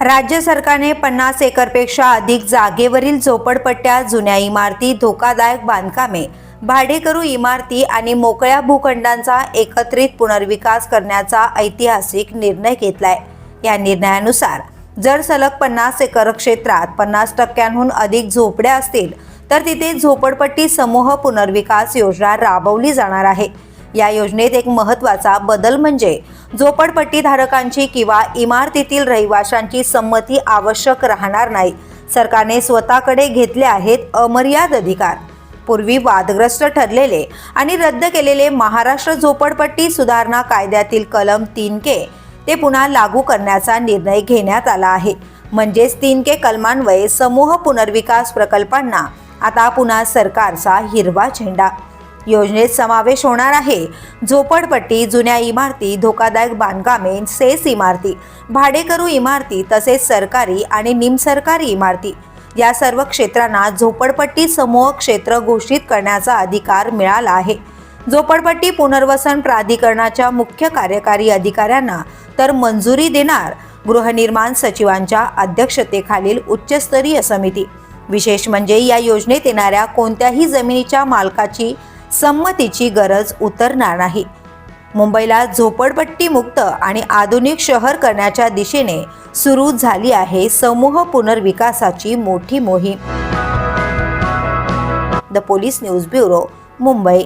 राज्य सरकारने पन्नास एकरपेक्षा अधिक जागेवरील झोपडपट्ट्या जुन्या इमारती धोकादायक बांधकामे भाडेकरू इमारती आणि मोकळ्या भूखंडांचा एकत्रित पुनर्विकास करण्याचा ऐतिहासिक निर्णय घेतलाय. या निर्णयानुसार जर सलग पन्नास एकर क्षेत्रात पन्नास टक्क्यांहून अधिक झोपड्या असतील तर तिथे झोपडपट्टी समूह पुनर्विकास योजना राबवली जाणार आहे. या योजनेत एक महत्त्वाचा बदल म्हणजे झोपडपट्टी धारकांची किंवा इमारतीतील रहिवाशांची संमती आवश्यक राहणार नाही. सरकारने स्वतःकडे घेतले आहेत अमर्याद अधिकार. पूर्वी वादग्रस्त ठरलेले आणि रद्द केलेले महाराष्ट्र झोपडपट्टी सुधारणा कायद्यातील कलम तीन के ते पुन्हा लागू करण्याचा निर्णय घेण्यात आला आहे. म्हणजेच तीन के कलमान्वये समूह पुनर्विकास प्रकल्पांना आता पुन्हा सरकारचा हिरवा झेंडा योजनेत समावेश होणार आहे. झोपडपट्टी जुन्या इमारती धोकादायक बांधकामे सेस इमारती भाडेकरू इमारती तसेच सरकारी आणि निमसरकारी इमारती. या सर्व क्षेत्रांना झोपडपट्टी समूह क्षेत्र घोषित करण्याचा अधिकार मिळाला आहे. झोपडपट्टी पुनर्वसन प्राधिकरणाच्या मुख्य कार्यकारी अधिकाऱ्यांना तर मंजुरी देणार गृहनिर्माण सचिवांच्या अध्यक्षतेखालील उच्चस्तरीय समिती. विशेष म्हणजे या योजनेत येणाऱ्या कोणत्याही जमिनीच्या मालकाची संमतीची गरज उतरणार नाही. मुंबईला झोपडपट्टी मुक्त आणि आधुनिक शहर करण्याच्या दिशेने सुरू झाली आहे समूह पुनर्विकासाची मोठी मोहीम. The police news bureau Mumbai.